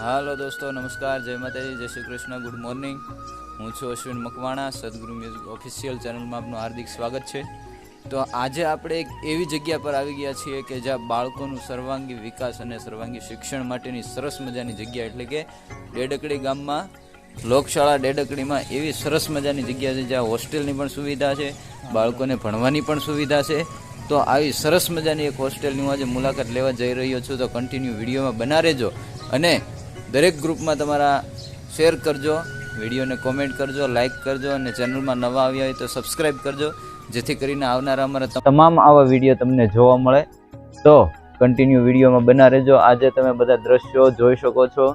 હાલો દોસ્તો, નમસ્કાર, જય માતાજી, જય શ્રી કૃષ્ણ, ગુડ મોર્નિંગ. હું છું અશ્વિન મકવાણા, સદગુરુ મ્યુઝિક ઓફિશિયલ ચેનલમાં આપનું હાર્દિક સ્વાગત છે. તો આજે આપણે એક એવી જગ્યા પર આવી ગયા છીએ કે જ્યાં બાળકોનું સર્વાંગી વિકાસ અને સર્વાંગી શિક્ષણ માટેની સરસ મજાની જગ્યા, એટલે કે ડેડકડી ગામમાં, લોકશાળા ડેડકડીમાં એવી સરસ મજાની જગ્યા છે જ્યાં હોસ્ટેલની પણ સુવિધા છે, બાળકોને ભણવાની પણ સુવિધા છે. તો આવી સરસ મજાની એક હોસ્ટેલની હું આજે મુલાકાત લેવા જઈ રહ્યો છું, તો કન્ટિન્યુ વિડીયોમાં બના રહેજો. અને દરેક ગ્રુપમાં તમારા શેર કરજો, વિડીયોને કોમેન્ટ કરજો લાઇક કરજો અને ચેનલમાં નવા આવ્યા હોય તો સબસ્ક્રાઈબ કરજો, જેથી કરીને આવનારા અમારા તમામ આવા વીડિયો તમને જોવા મળે. તો કન્ટિન્યુ વિડીયોમાં બના રહેજો. આજે તમે બધા દ્રશ્યો જોઈ શકો છો.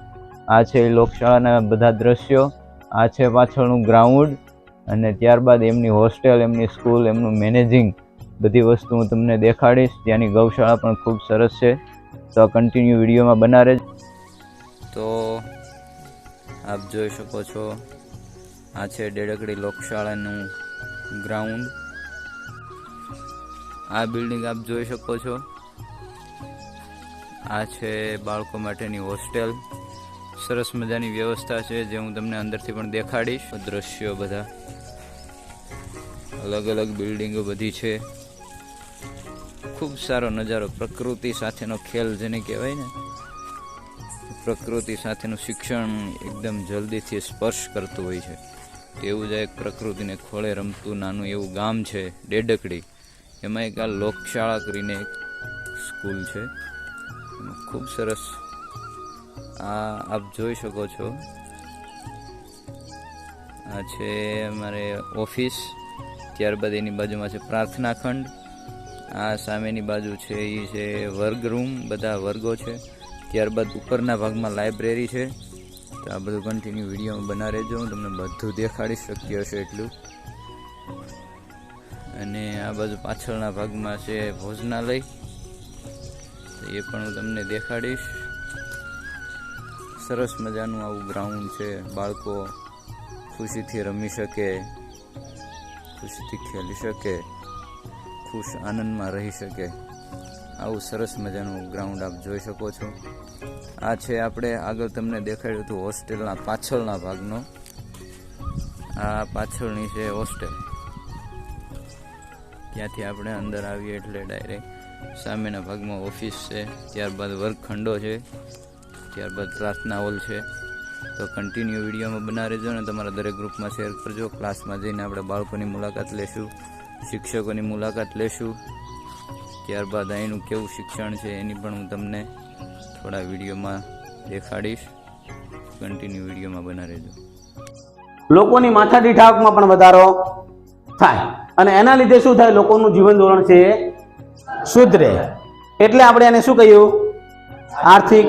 આ છે લોકશાળાના બધા દ્રશ્યો. આ છે પાછળનું ગ્રાઉન્ડ અને ત્યારબાદ એમની હોસ્ટેલ એમની સ્કૂલ એમનું મેનેજિંગ બધી વસ્તુ હું તમને દેખાડીશ. ત્યાંની ગૌશાળા પણ ખૂબ સરસ છે. તો કન્ટિન્યુ વિડીયોમાં બના રહેજો. આપ જોઈ શકો છો. આ છે ડેડકડી લોકશાળાનું ગ્રાઉન્ડ આ બિલ્ડિંગ આપ જોઈ શકો છો. આ છે બાળકો માટેની હોસ્ટેલ સરસ મજાની વ્યવસ્થા છે જે હું તમને અંદરથી પણ દેખાડીશ. દ્રશ્યો બધા. અલગ અલગ બિલ્ડિંગો બધી છે. ખૂબ સારો નજારો પ્રકૃતિ સાથેનો ખેલ જેને કહેવાય ને પ્રકૃતિ સાથેનું શિક્ષણ એકદમ જલ્દીથી સ્પર્શ કરતું હોય છે. એવું જ એક પ્રકૃતિને ખોળે રમતું નાનું એવું ગામ છે, ડેડકડી. એમાં એક આ લોકશાળા કરીને એક સ્કૂલ છે. ખૂબ સરસ. આ આપ જોઈ શકો છો. આ છે અમારે ઓફિસ. ત્યારબાદ એની બાજુમાં છે પ્રાર્થના ખંડ આ સામેની બાજુ છે એ છે વર્ગ રૂમ બધા વર્ગો છે. ત્યારબાદ ઉપરના ભાગમાં લાઇબ્રેરી છે. તો આ બધું કન્ટિન્યુ વિડીયોમાં બના રહેજો. હું તમને બધું દેખાડી શક્ય હશે એટલું. અને આ બાજુ પાછળના ભાગમાં છે ભોજનાલય. તો એ પણ હું તમને દેખાડીશ. સરસ મજાનું આવું ગ્રાઉન્ડ છે. બાળકો ખુશીથી રમી શકે, ખુશીથી ખેલી શકે, ખુશ આનંદમાં રહી શકે. આવું સરસ મજાનું ગ્રાઉન્ડ આપ જોઈ શકો છો. આ છે આપણે આગળ તમને દેખાડ્યું હતું હોસ્ટેલના પાછળના ભાગનો. આ પાછળની છે હોસ્ટેલ. ત્યાંથી આપણે અંદર આવીએ એટલે ડાયરેક્ટ સામેના ભાગમાં ઓફિસ છે, ત્યારબાદ વર્ગખંડો છે, ત્યારબાદ પ્રાર્થના હોલ છે. તો કન્ટિન્યુ વિડીયોમાં બના રહેજો અને તમારા દરેક ગ્રુપમાં શેર કરજો. ક્લાસમાં જઈને આપણે બાળકોની મુલાકાત લેશું, શિક્ષકોની મુલાકાત લેશું. ત્યારબાદ અહીંનું કેવું શિક્ષણ છે એની પણ હું તમને થોડા વિડીયોમાં દેખાડીશ. કન્ટિન્યુ વિડીયોમાં બના રહેજો. લોકોની માથાદીઠ આવકમાં પણ વધારો થાય. અને એના લીધે શું થાય? લોકોનું જીવન ધોરણ છે એ સુધરે. એટલે આપણે એને શું કહ્યું આર્થિક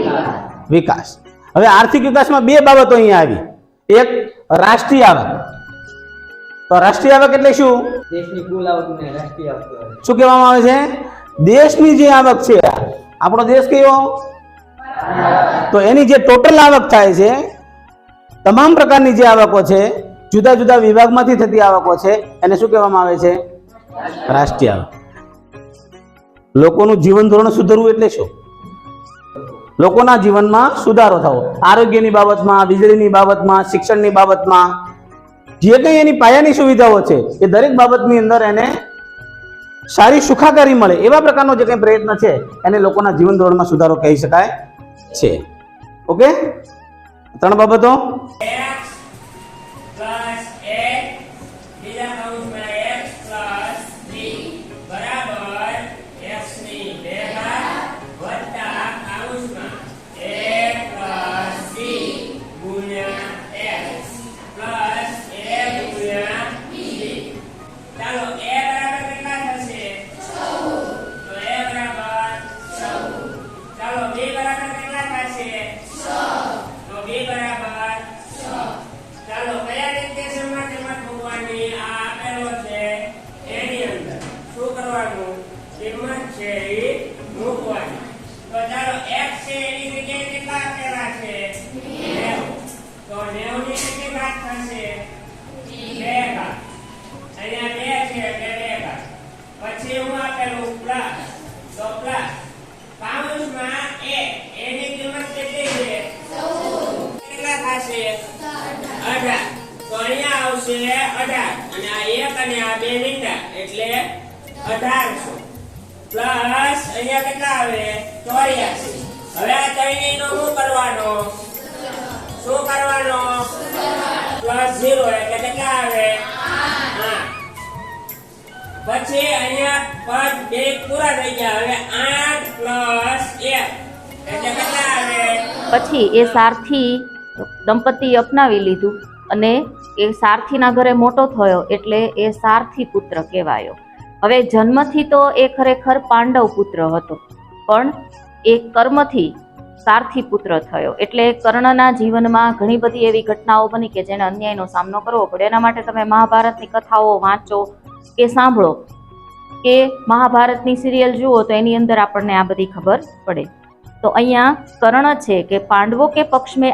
વિકાસ. હવે આર્થિક વિકાસમાં બે બાબતો અહીંયા આવી. એક રાષ્ટ્રીય આવક. તો રાષ્ટ્રીય આવક એટલે શું? દેશની કુલ આવકને રાષ્ટ્રીય આવક શું કહેવામાં આવે છે? દેશની જે આવક છે, આપણો દેશ કયો? તો એની જે ટોટલ આવક થાય છે, તમામ પ્રકારની જે આવકો છે, જુદા જુદા વિભાગમાંથી થતી આવકો છે, એને શું કહેવામાં આવે છે? રાષ્ટ્રીય આવક. લોકોનું જીવન ધોરણ સુધરવું એટલે શું? લોકોના જીવનમાં સુધારો થવો. આરોગ્યની બાબતમાં, વીજળીની બાબતમાં, શિક્ષણની બાબતમાં, જે કંઈ એની પાયાની સુવિધાઓ છે, એ દરેક બાબતની અંદર એને સારી સુખાકારી મળે એવા પ્રકારનો જે કંઈ પ્રયત્ન છે, એને લોકોના જીવન ધોરણમાં સુધારો કહી શકાય છે. ઓકે? ત્રણ બાબતો. તો ચાલો, x છે, એની જગ્યાએ કેટલા આપેલા છે. 90 તો 90 ની કેટલી ઘાત થશે? 2 ઘાત અહીંયા બે છે, એટલે બે ઘાત પછી હું આપેલું પ્લસ તો પ્લસ કૌંસમાં a એની કિંમત કેટલી છે? કેટલા થશે? અઢાર. તો અહીંયા આવશે અઢાર. અને આ એક અને આ બે મીંડા એટલે અઢારસો પ્લસ અહીંયા કેટલા આવે? ચોર્યાસી. હવે આ ત્રણેયનો શું કરવાનો? શું કરવાનો? પ્લસ ઝીરો એટલે કેટલા આવે? પછી અહીંયા પદ બે પૂરા થઈ ગયા. હવે આઠ પ્લસ એક. એટલે કેટલા આવે? પછી એ સારથી દંપતી અપનાવી લીધું અને એ સારથીના ઘરે મોટો થયો એટલે એ સારથી પુત્ર કહેવાયો. હવે જન્મથી તો એ ખરેખર પાંડવ પુત્ર હતો, પણ એ કર્મથી સારથી પુત્ર થયો. એટલે કર્ણના જીવનમાં ઘણી બધી એવી ઘટનાઓ બની કે જેને અન્યાયનો સામનો કરવો પડે એના માટે તમે મહાભારતની કથાઓ વાંચો કે સાંભળો કે મહાભારતની સિરિયલ જુઓ તો એની અંદર આપણને આ બધી ખબર પડે. તો અહીંયા કર્ણ છે કે પાંડવો કે પક્ષ મેં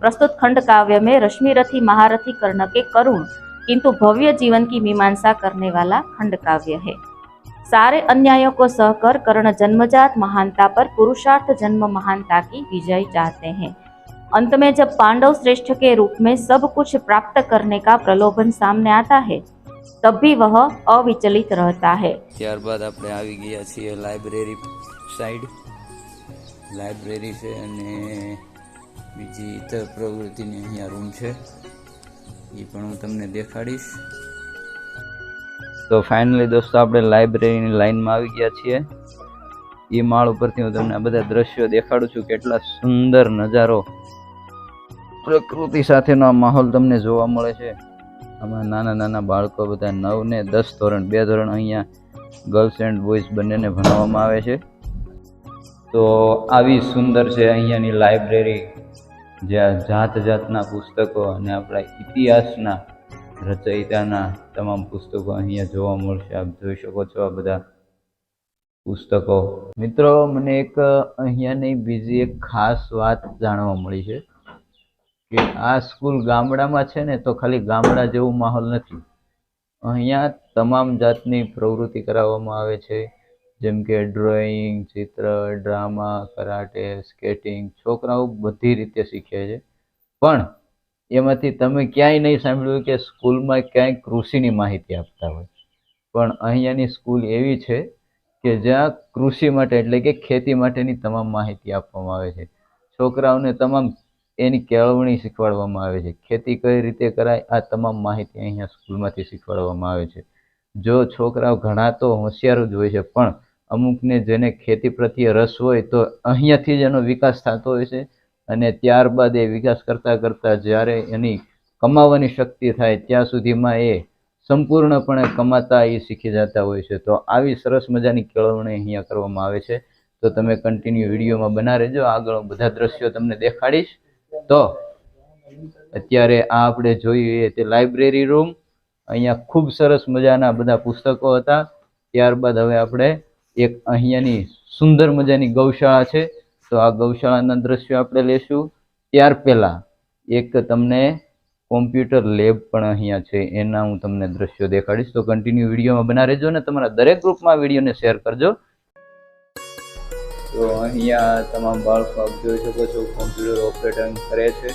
પ્રસ્તુત ખંડ કાવ્ય મેં રશ્મિરથી મહારથી કર્ણ કે કરુણ किंतु भव्य जीवन की मीमांसा करने वाला खंड काव्य है सारे अन्यायों को सहकर कर्ण जन्मजात महानता पर पुरुषार्थ जन्म महानता की विजय चाहते हैं अंत में जब पांडव श्रेष्ठ के रूप में सब कुछ प्राप्त करने का प्रलोभन सामने आता है तब भी वह अविचलित रहता है ત્યારબાદ આપણે આવી ગયા છીએ લાઇબ્રેરી સાઈડ લાઇબ્રેરી છે અને બીજી ઇતર પ્રવૃત્તિની અહીંયા રૂમ છે એ પણ હું તમને દેખાડીશ. તો ફાઇનલી દોસ્તો, આપણે લાઇબ્રેરીની લાઇનમાં આવી ગયા છીએ. એ માળ ઉપરથી હું તમને આ બધા દ્રશ્યો દેખાડું છું, કેટલા સુંદર નજારો. પ્રકૃતિ સાથેનો આ માહોલ તમને જોવા મળે છે. આમાં નાના નાના બાળકો બધા નવ ને દસ ધોરણ, બે ધોરણ અહીંયા ગર્લ્સ એન્ડ બોયઝ બંનેને ભણાવવામાં આવે છે. તો આવી સુંદર છે અહીંયાની લાઇબ્રેરી જ્યાં જાત જાતના પુસ્તકો અને આપણા ઇતિહાસના રચયિતાના તમામ પુસ્તકો અહીંયા જોવા મળશે. આપ જોઈ શકો છો આ બધા પુસ્તકો. મિત્રો, મને એક અહીંયાની બીજી એક ખાસ વાત જાણવા મળી છે કે આ સ્કૂલ ગામડામાં છે ને, તો ખાલી ગામડા જેવું માહોલ નથી. અહીંયા તમામ જાતની પ્રવૃત્તિ કરાવવામાં આવે છે. જેમ કે ડ્રોઈંગ, ચિત્ર, ડ્રામા, કરાટે, સ્કેટિંગ છોકરાઓ બધી રીતે શીખે છે. પણ એમાંથી તમે ક્યાંય નહીં સાંભળ્યું કે સ્કૂલમાં ક્યાંય કૃષિની માહિતી આપતા હોય. પણ અહીંયાની સ્કૂલ એવી છે કે જ્યાં કૃષિ માટે એટલે કે ખેતી માટેની તમામ માહિતી આપવામાં આવે છે. છોકરાઓને તમામ એની કેળવણી શીખવાડવામાં આવે છે. ખેતી કઈ રીતે કરાય આ તમામ માહિતી અહીંયા સ્કૂલમાંથી શીખવાડવામાં આવે છે. જો છોકરાઓ ઘણા તો હોશિયાર જ હોય છે, પણ અમુકને જેને ખેતી પ્રત્યે રસ હોય તો અહીંયાથી જ એનો વિકાસ થતો હોય છે અને ત્યારબાદ એ વિકાસ કરતાં કરતાં જ્યારે એની કમાવાની શક્તિ થાય ત્યાં સુધીમાં એ સંપૂર્ણપણે કમાતા એ શીખી જતા હોય છે. તો આવી સરસ મજાની કેળવણી અહીંયા કરવામાં આવે છે. તો તમે કન્ટિન્યુ વિડીયોમાં બના રહેજો. આગળ બધા દ્રશ્યો તમને દેખાડીશ. તો અત્યારે આ આપણે જોઈએ તે લાઇબ્રેરી રૂમ અહીંયા ખૂબ સરસ મજાના બધા પુસ્તકો હતા. ત્યારબાદ હવે આપણે એક અહીંયાની સુંદર મજાની ગૌશાળા છે. તો આ ગૌશાળાના દ્રશ્યો આપણે લેશું. ત્યાર પહેલાં એક તમને કોમ્પ્યુટર લેબ પણ અહીંયા છે, એના હું તમને દ્રશ્યો દેખાડીશ. તો કન્ટિન્યુ વિડીયોમાં બના રહેજો અને તમારા દરેક ગ્રુપમાં વિડીયોને શેર કરજો. તો અહીંયા તમામ બાળકો આપ જોઈ શકો છો, કોમ્પ્યુટર ઓપરેટિંગ કરે છે.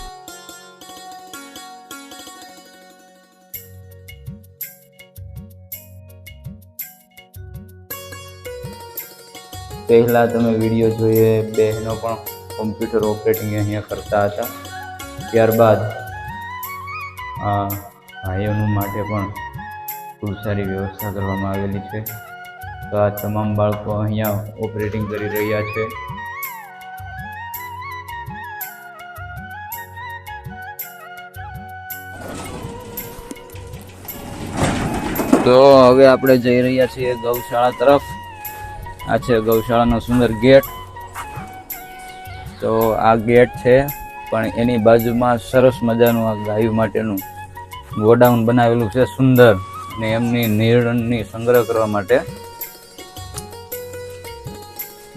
પહેલા તમે વીડિયો જોઈએ, બહેનો પણ કોમ્પ્યુટર ઓપરેટિંગ અહીંયા કરતા હતા. ત્યારબાદ, આ ભાઈઓનું માટે પણ ખૂબ સારી વ્યવસ્થા કરવામાં આવેલી છે. તો આ તમામ બાળકો અહીંયા ઓપરેટિંગ કરી રહ્યા છે. તો હવે આપણે જઈ રહ્યા છીએ ગૌશાળા તરફ. આ છે ગૌશાળાનો સુંદર ગેટ. તો આ ગેટ છે, પણ એની બાજુમાં સરસ મજાનું આ ગાયુ માટેનું ગોડાઉન બનાવેલું છે સુંદર ને એમની નિરણની સંગ્રહ કરવા માટે.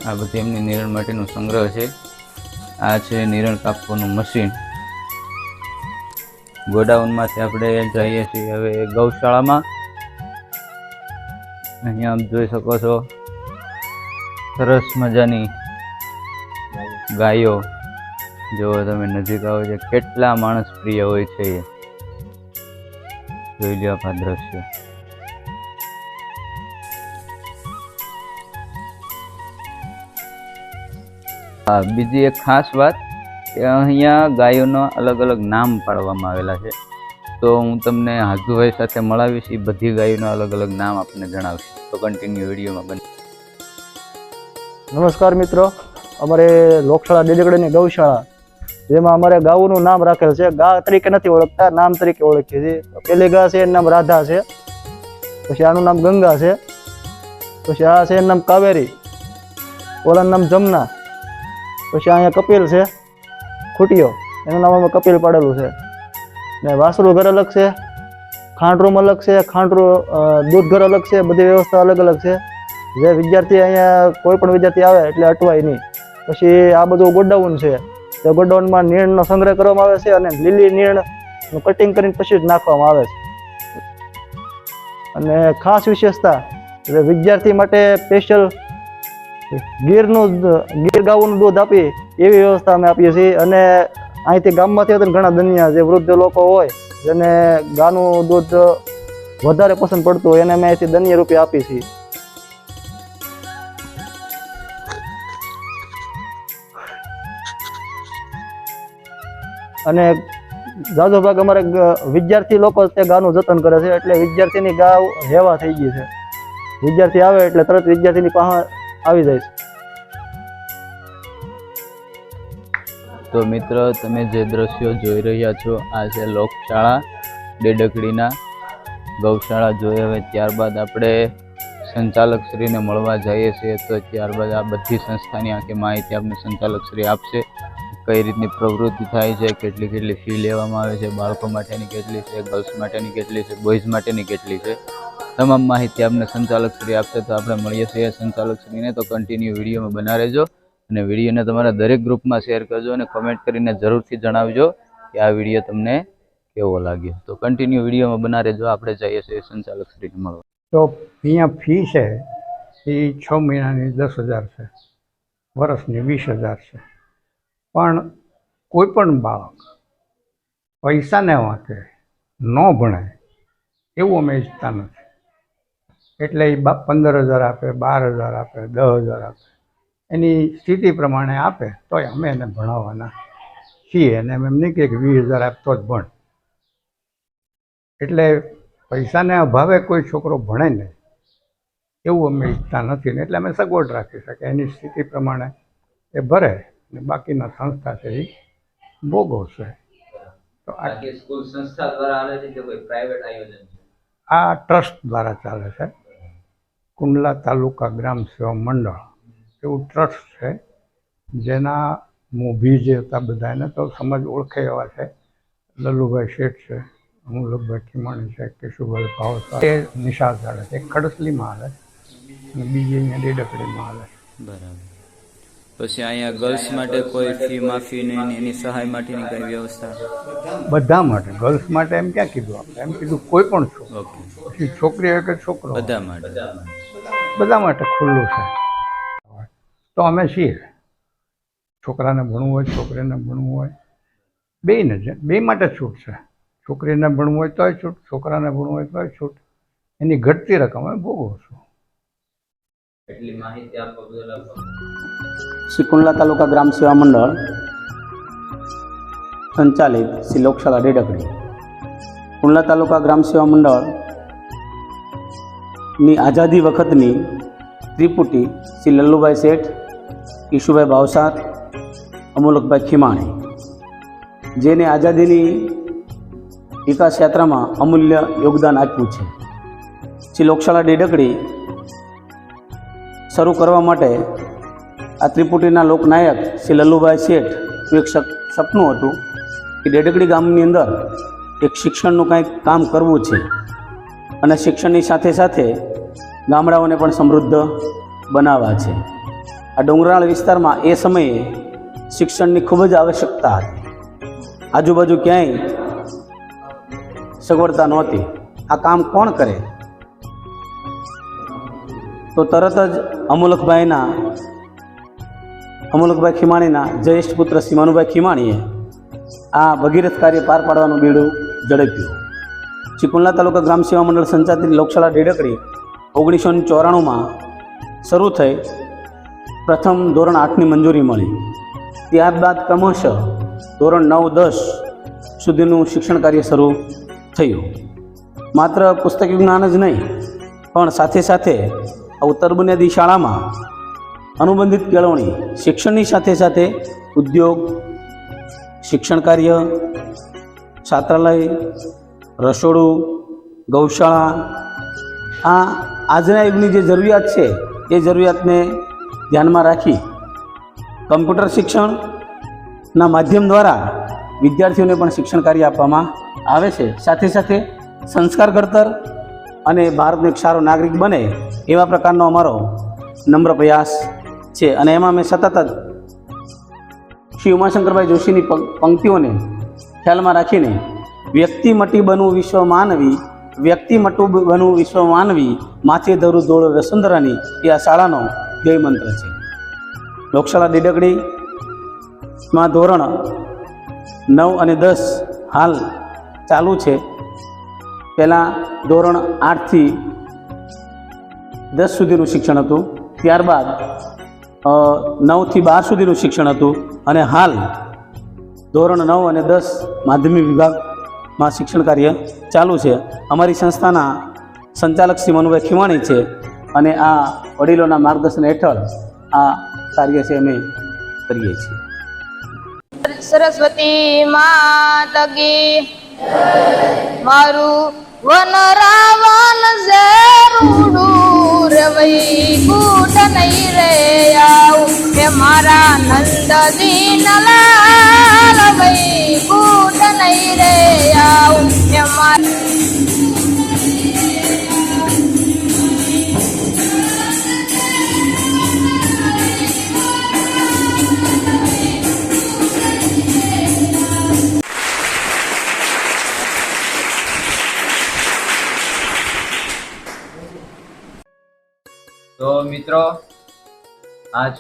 આ બધી એમની નિરણ માટેનું સંગ્રહ છે. આ છે નિરણ કાપવાનું મશીન. ગોડાઉનમાંથી આપણે જઈએ છીએ હવે ગૌશાળામાં. અહીંયા આપ જોઈ શકો છો. સરસ મજાની ગાયો. જો તમે નજીક આવો છે, કેટલા માણસ પ્રિય હોય છે એ. જોઈ લો આ દ્રશ્ય. હા, બીજી એક ખાસ વાત કે અહીંયા ગાયોના અલગ અલગ નામ પાડવામાં આવેલા છે. તો હું તમને હાજુભાઈ સાથે મળાવીશ, એ બધી ગાયોના અલગ અલગ નામ આપને જણાવીશ. તો કન્ટિન્યુ વિડીયોમાં બને. નમસ્કાર મિત્રો. અમારે લોકશાળા ડેજગડીની ગૌશાળા, જેમાં અમારે ગાઉનું નામ રાખેલ છે. ગા તરીકે નથી ઓળખતા, નામ તરીકે ઓળખીએ છીએ. પેલી ગા છે, એનું નામ રાધા છે. પછી આનું નામ ગંગા છે. પછી આ છે, એનું નામ કાવેરી. ઓલાનું નામ જમના. પછી અહીંયા કપિલ છે, ખૂટીયો. એનું નામ અમે કપિલ પાડેલું છે. ને વાસરું ઘર અલગ છે ખાંડ અલગ છે ખાંડ દૂધ ઘર અલગ છે, બધી વ્યવસ્થા અલગ અલગ છે. જે વિદ્યાર્થી અહીંયા કોઈ પણ વિદ્યાર્થી આવે એટલે અટવાય નહીં. પછી આ બધું ગોડાઉન છે. તે ગોડાઉનમાં નીણનો સંગ્રહ કરવામાં આવે છે અને લીલી નીણનું કટિંગ કરીને પછી જ નાખવામાં આવે છે. અને ખાસ વિશેષતા, એટલે વિદ્યાર્થી માટે સ્પેશિયલ ગીરનું ગીર ગાઉનું દૂધ આપી એવી વ્યવસ્થા અમે આપીએ છીએ. અને અહીંથી ગામમાંથી આવતા ઘણા દનિયા જે વૃદ્ધ લોકો હોય, જેને ગાનું દૂધ વધારે પસંદ પડતું હોય એને અમે અહીંથી દનિયા રૂપિયા આપીએ છીએ. અને ઝાઝો ભાગ અમારે વિદ્યાર્થી લોકો તે ગાનું જતન કરે છે એટલે વિદ્યાર્થીની ગાવ હેવા થઈ ગઈ છે. વિદ્યાર્થી આવે એટલે તરત વિદ્યાર્થીની પાસે આવી જાય છે. તો મિત્ર, તમે જે દ્રશ્યો જોઈ રહ્યા છો, આ છે લોકશાળા ડેડકડીના ગૌશાળા જોઈ હવે ત્યારબાદ આપણે સંચાલકશ્રીને મળવા જઈએ છીએ તો ત્યારબાદ આ બધી સંસ્થાની આખી માહિતી આપણે સંચાલકશ્રી આપશે. કઈ રીતની પ્રવૃત્તિ થાય છે, કેટલી કેટલી ફી લેવામાં આવે છે, બાળકો માટેની કેટલી છે ગર્લ્સ માટેની કેટલી છે બોયઝ માટેની કેટલી છે, તમામ માહિતી આપને સંચાલક શ્રી આપશે તો આપણે મળીએ છીએ સંચાલક શ્રીને તો કન્ટિન્યુ વિડીયોમાં બના રહેજો અને વિડીયોને તમારા દરેક ગ્રુપમાં શેર કરજો અને કમેન્ટ કરીને જરૂરથી જણાવજો કે આ વીડિયો તમને કેવો લાગ્યો. તો કન્ટિન્યુ વિડીયોમાં બના રહેજો, આપણે જઈએ છીએ સંચાલક શ્રીને મળવા. તો અહીંયા ફી છે, એ છ મહિનાની દસ હજાર છે, વર્ષની વીસ હજાર છે. પણ કોઈ પણ બાળક પૈસાને વાંકે ન ભણે, એવું અમે ઈચ્છતા નથી. એટલે એ પંદર હજાર આપે, બાર હજાર આપે, દસ હજાર આપે. એની સ્થિતિ પ્રમાણે આપે, તોય અમે એને ભણાવવાના છીએ. અને એમ નહીં કે વીસ હજાર આપતો જ ભણ. એટલે પૈસાને અભાવે કોઈ છોકરો ભણે નહીં. એવું અમે ઈચ્છતા નથી ને એટલે અમે સગવડ રાખી શકીએ. એની સ્થિતિ પ્રમાણે એ ભરે. ને બાકીના સંસ્થા છે એ ભોગવશે તો આ સ્કૂલ સંસ્થા દ્વારા આવે છે કે કોઈ પ્રાઇવેટ આયોજન આ ટ્રસ્ટ દ્વારા ચાલે છે. કુંડલા તાલુકા ગ્રામ સેવા મંડળ એવું ટ્રસ્ટ છે. જેના મોભી જે હતા બધા એને તો સમજ ઓળખે એવા છે. લલ્લુભાઈ શેઠ છે અમુલભાઈ ખીમાણી છે કેશુભાઈ ભાવસા એ નિશાળ ચાલે છે. એક ખડસલીમાં હાલે છે અને બીજી અહીંયા ડેડકડીમાં હાલે છે. બરાબર. પછી અહીંયા ગર્લ્સ માટે કોઈ ફી માફી ને એની- સહાય માટેની કઈ વ્યવસ્થા? બધા માટે. ગર્લ્સ માટે એમ ક્યાં કીધું આપણે? એમ કીધું કોઈ પણ છોકરો. ઓકે પછી છોકરી હોય કે છોકરો બધા માટે. બધા માટે. ખુલ્લું છે. તો અમે છીએ. છોકરાને ભણવું હોય છોકરીને ભણવું હોય. બે છે બે માટે છૂટ છે. છોકરીને ભણવું હોય તોય છૂટ છોકરાને ભણવું હોય તોય છૂટ. એની ઘટતી રકમ અમે ભોગવશું. એટલી માહિતી આપવા બદલ આપો શ્રી કુંડલા તાલુકા ગ્રામ સેવા મંડળ સંચાલિત શ્રી લોકશાળા ડેડકડી. કુંડલા તાલુકા ગ્રામ સેવા મંડળની આઝાદી વખતની ત્રિપુટી શ્રી લલ્લુભાઈ શેઠ, ઈશુભાઈ ભાવસાર, અમુલકભાઈ ખીમાણી. જેને આઝાદીની વિકાસ યાત્રામાં અમૂલ્ય યોગદાન આપ્યું છે. શ્રી લોકશાળા ડેડકડી શરૂ કરવા માટે આ ત્રિપુટીના લોકનાયક શ્રી લલ્લુભાઈ શેઠનું એક સપનું હતું કે ડેડકડી ગામની અંદર એક શિક્ષણનું કાંઈક કામ કરવું છે. અને શિક્ષણની સાથે સાથે ગામડાઓને પણ સમૃદ્ધ બનાવવા છે. આ ડુંગરાળ વિસ્તારમાં એ સમયે શિક્ષણની ખૂબ જ આવશ્યકતા હતી. આજુબાજુ ક્યાંય સગવડતા નહોતી. આ કામ કોણ કરે? તો તરત જ અમોલકભાઈના અમોલકભાઈ ખીમાણીના જ્યેષ્ઠ પુત્ર સીમાનુભાઈ ખીમાણીએ આ ભગીરથ કાર્ય પાર પાડવાનું બીડું ઝડપ્યું. શ્રી તાલુકા ગ્રામ સેવા મંડળ સંચાલિત લોકશાળા ડેડકડી ઓગણીસો ચોરાણુંમાં શરૂ થઈ પ્રથમ ધોરણ આઠની મંજૂરી મળી. ત્યારબાદ ક્રમશઃ ધોરણ નવ દસ સુધીનું શિક્ષણ કાર્ય શરૂ થયું. માત્ર પુસ્તક જ્ઞાન જ નહીં, પણ સાથે સાથે ઉત્તર બુનિયાદી શાળામાં અનુબંધિત કેળવણી શિક્ષણની સાથે સાથે ઉદ્યોગ, શિક્ષણ કાર્ય, છાત્રાલય, રસોડું, ગૌશાળા, આ આજના યુગની જે જરૂરિયાત છે, એ જરૂરિયાતને ધ્યાનમાં રાખી કમ્પ્યુટર શિક્ષણના માધ્યમ દ્વારા વિદ્યાર્થીઓને પણ શિક્ષણ કાર્ય આપવામાં આવે છે. સાથે સાથે સંસ્કાર ઘડતર અને ભારતનો એક સારો નાગરિક બને એવા પ્રકારનો અમારો નમ્ર પ્રયાસ છે અને એમાં મેં સતત જ શ્રી ઉમાશંકરભાઈ જોશીની પંક્તિઓને ખ્યાલમાં રાખીને વ્યક્તિ મટી બનવું વિશ્વ માનવી, વ્યક્તિ મટું બનવું વિશ્વ માનવી, માથે ધરું દોડ વસુંધરાની એ આ શાળાનો ધ્યેય મંત્ર છે. લોકશાળા દીડકડીમાં ધોરણ નવ અને દસ હાલ ચાલુ છે. પહેલાં ધોરણ આઠથી દસ સુધીનું શિક્ષણ હતું. ત્યારબાદ નવથી બાર સુધીનું શિક્ષણ હતું અને હાલ ધોરણ નવ અને દસ માધ્યમિક વિભાગમાં શિક્ષણ કાર્ય ચાલુ છે. અમારી સંસ્થાના સંચાલક શ્રી મનુભાઈ ખીવાણી છે અને આ વડીલોના માર્ગદર્શન હેઠળ આ કાર્ય છે અમે કરીએ છીએ. સરસ્વતી માતકી મારું વન રાવણ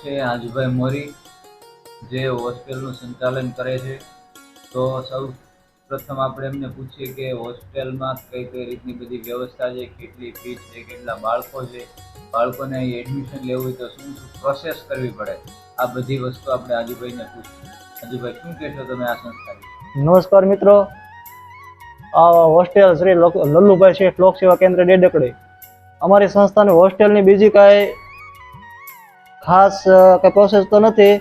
છે આજુભાઈ મોરી જે હોસ્ટેલનું સંચાલન કરે છે, તો સૌ પ્રથમ આપણે એમને પૂછીએ કે હોસ્ટેલમાં કઈ કઈ રીતની બધી વ્યવસ્થા છે, કેટલી ફી છે, કેટલા બાળકો છે, બાળકોને અહીં એડમિશન લેવું હોય તો શું શું પ્રોસેસ કરવી પડે? આ બધી વસ્તુ આપણે આજુભાઈને પૂછીએ. આજુભાઈ, શું કહેશો તમે આ સંસ્થા નમસ્કાર મિત્રો. હોસ્ટેલ શ્રી લલ્લુભાઈ શેઠ લોક સેવા કેન્દ્ર ડેડકડે. અમારી સંસ્થાની હોસ્ટેલની બીજી કાંઈ ખાસ કંઈ પ્રોસેસ તો નથી,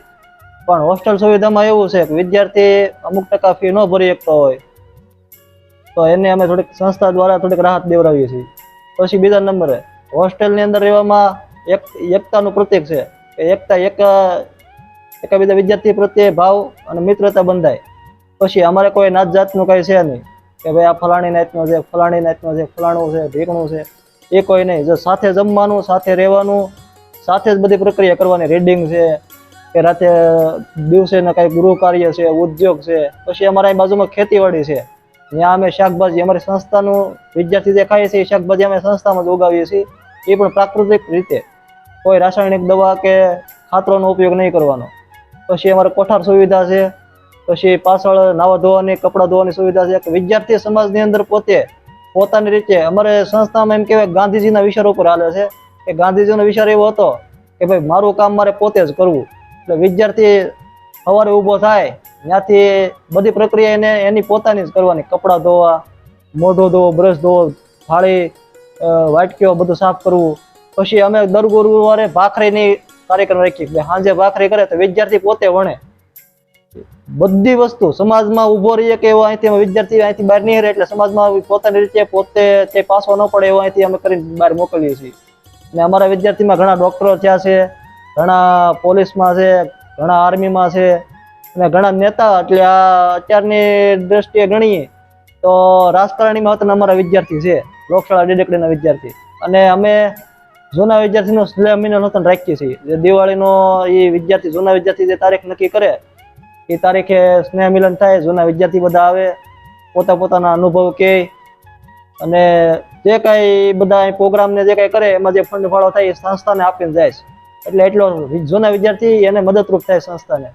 પણ હોસ્ટેલ સુવિધામાં એવું છે કે વિદ્યાર્થી અમુક ટકા ફી ન ભરી શકતો હોય. તો એને અમે થોડીક સંસ્થા દ્વારા થોડીક રાહત દેવડાવીએ છીએ. પછી બીજા નંબરે હોસ્ટેલની અંદર રહેવામાં એક, એકતાનું પ્રતીક છે કે એકતા એક એકાબીજા વિદ્યાર્થી પ્રત્યે ભાવ અને મિત્રતા બંધાય. પછી અમારે કોઈ નાત જાતનું કંઈ છે નહીં કે ભાઈ આ ફલાણી નાતનો છે, ફલાણી નાતનો છે, ફલાણું છે ઢીકણું છે, એ કોઈ નહીં. જો સાથે જમવાનું, સાથે રહેવાનું સાથે જ બધી પ્રક્રિયા કરવાની. રીડિંગ છે, કે રાતે દિવસે ને કાંઈ ગૃહ કાર્ય છે, ઉદ્યોગ છે, પછી અમારા અહીં બાજુમાં ખેતીવાડી છે. ત્યાં અમે શાકભાજી, અમારી સંસ્થાનું વિદ્યાર્થી જે ખાઈએ છીએ એ શાકભાજી અમે સંસ્થામાં જ ઉગાવીએ છીએ. એ પણ પ્રાકૃતિક રીતે. કોઈ રાસાયણિક દવા કે ખાતરોનો ઉપયોગ નહીં કરવાનો. પછી અમારે કોઠાર સુવિધા છે, પછી પાછળ નાવા ધોવાની, કપડાં ધોવાની સુવિધા છે. વિદ્યાર્થી સમાજની અંદર પોતે પોતાની રીતે, અમારે સંસ્થામાં એમ કહેવાય ગાંધીજીના વિચાર ઉપર હાલે છે. કે ગાંધીજીનો વિચાર એવો હતો કે ભાઈ, મારું કામ મારે પોતે જ કરવું. એટલે વિદ્યાર્થી સવારે ઊભો થાય, ત્યાંથી બધી પ્રક્રિયા એને એની પોતાની જ કરવાની. કપડાં ધોવા, મોઢો ધોવો, બ્રશ ધોવો, થાળી વાટકીઓ બધું સાફ કરવું. પછી અમે દર ગુરુવારે ભાખરીની કાર્યક્રમ રાખીએ. કે સાંજે ભાખરી કરે તો વિદ્યાર્થી પોતે વણે. બધી વસ્તુ સમાજમાં ઊભો રહીએ કે એવો અહીંથી અમે વિદ્યાર્થી અહીંથી બહાર નહીં રહે એટલે સમાજમાં પોતાની રીતે પોતે તે પાસો ન પડે એવો અહીંથી અમે કરીને બહાર મોકલીએ છીએ. ને અમારા વિદ્યાર્થીમાં ઘણા ડૉક્ટરો થયા છે, ઘણા પોલીસમાં છે, ઘણા આર્મીમાં છે અને ઘણા નેતા, એટલે આ અત્યારની દ્રષ્ટિએ ગણીએ તો રાજકારણીમાં હતા અમારા વિદ્યાર્થી છે, લોકશાળા ડેડકડીના વિદ્યાર્થી. અને અમે જૂના વિદ્યાર્થીનો સ્લેહ મિલન રાખીએ છીએ. જે દિવાળીનો એ વિદ્યાર્થી, જૂના વિદ્યાર્થી જે તારીખ નક્કી કરે, એ તારીખે સ્નેહ મિલન થાય, જૂના વિદ્યાર્થી બધા આવે, પોતા પોતાના અનુભવ કહે અને જે કાંઈ બધા પ્રોગ્રામ ને જે કાંઈ કરે, એમાં જે ફંડ ફાળો થાય, એ સંસ્થાને આપીને જાય છે. એટલે એટલો જૂના વિદ્યાર્થી એને મદદરૂપ થાય સંસ્થાને.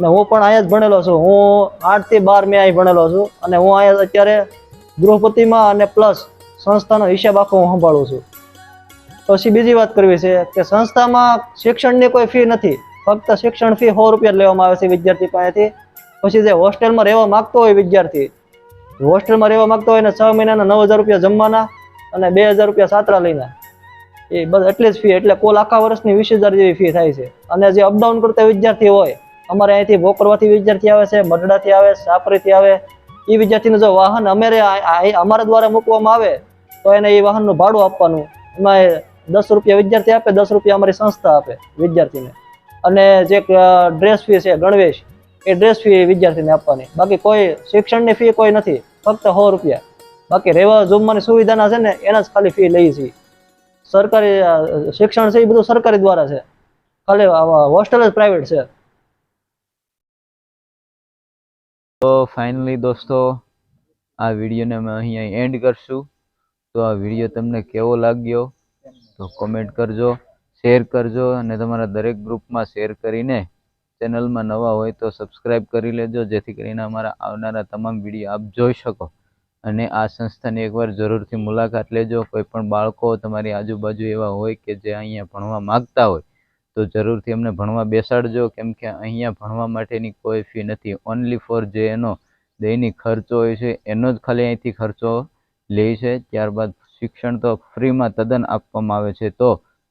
ને હું પણ અહીંયા જ ભણેલો છું. હું આઠથી બાર મેં અહીં ભણેલો છું અને હું અહીંયા અત્યારે ગૃહપતિમાં અને પ્લસ સંસ્થાનો હિસાબ આખો હું સંભાળું છું. પછી બીજી વાત કરવી છે કે સંસ્થામાં શિક્ષણની કોઈ ફી નથી. ફક્ત શિક્ષણ ફી સો રૂપિયા લેવામાં આવે છે વિદ્યાર્થી પાસેથી. પછી જે હોસ્ટેલમાં રહેવા માંગતો હોય વિદ્યાર્થી હોસ્ટેલમાં રહેવા માંગતો હોય ને છ મહિનાના નવ હજાર રૂપિયા જમવાના અને બે હજાર રૂપિયા સાતરા લઈને. એ બસ એટલી જ ફી એટલે કોલ આખા વર્ષની વીસ હજાર જેવી ફી થાય છે. અને જે અપડાઉન કરતા વિદ્યાર્થી હોય, અમારે અહીંથી ભોકરવાથી વિદ્યાર્થી આવે છે મઢડાથી આવે, સાપરીથી આવે. એ વિદ્યાર્થીનું જો વાહન અમારે અમારા દ્વારા મૂકવામાં આવે, તો એને એ વાહનનું ભાડું આપવાનું. એમાં દસ રૂપિયા વિદ્યાર્થી આપે, દસ રૂપિયા અમારી સંસ્થા આપે વિદ્યાર્થીને. અને જે ડ્રેસ ફી છે, ગણવેશ એ ડ્રેસ ફી વિદ્યાર્થીને આપવાની. બાકી કોઈ શિક્ષણની ફી કોઈ નથી. ફક્ત સો રૂપિયા. બાકી રહેવા જમવાની સુવિધાના છે ને, એના જ ખાલી ફી લઈએ છીએ. સરકારી શિક્ષણ છે એ બધું સરકારી દ્વારા છે. ખાલી હોસ્ટેલ જ પ્રાઇવેટ છે. તો ફાઇનલી દોસ્તો, આ વિડીયોને અમે અહીંયા એન્ડ કરશું. તો આ વીડિયો તમને કેવો લાગ્યો, તો કોમેન્ટ કરજો શેર કરજો અને તમારા દરેક ગ્રુપમાં શેર કરીને ચેનલમાં નવા હોય તો સબસ્ક્રાઈબ કરી લેજો, જેથી કરીને અમારા આવનારા તમામ વીડિયો આપ જોઈ શકો. અને આ સંસ્થાની એકવાર જરૂરથી મુલાકાત લેજો. કોઈ પણ બાળકો તમારી આજુબાજુ એવા હોય કે જે અહીંયા ભણવા માગતા હોય, તો જરૂરથી એમને ભણવા બેસાડજો. કેમ કે અહીંયા ભણવા માટેની કોઈ ફી નથી. ઓનલી ફોર જે એનો દૈનિક ખર્ચો હોય છે, એનો જ ખાલી અહીંથી ખર્ચો લે છે. ત્યારબાદ શિક્ષણ તો ફ્રીમાં તદ્દન આપવામાં આવે છે. તો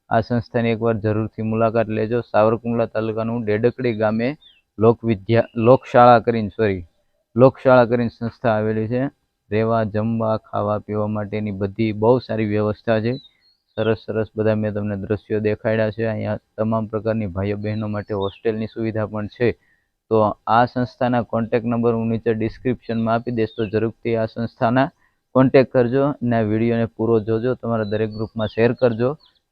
આ સંસ્થાની એકવાર જરૂરથી મુલાકાત લેજો. સાવરકુંડલા તાલુકાનું ડેડકડી ગામે લોકવિદ્યા લોકશાળા કરીને સોરી લોકશાળા કરીને સંસ્થા આવેલી છે. રહેવા, જમવા, ખાવા, પીવા માટેની બધી બહુ સારી વ્યવસ્થા છે. સરસ સરસ બધા મેં તમને દ્રશ્યો દેખાડ્યા છે. અહીંયા તમામ પ્રકારની ભાઈઓ બહેનો માટે હોસ્ટેલની સુવિધા પણ છે. તો આ સંસ્થાના કોન્ટેક નંબર હું નીચે ડિસ્ક્રિપ્શનમાં આપી દઈશ. તો જરૂરથી આ સંસ્થાના કોન્ટેક કરજો અને આ વિડીયોને પૂરો જોજો. તમારા દરેક ગ્રુપમાં શેર કરજો.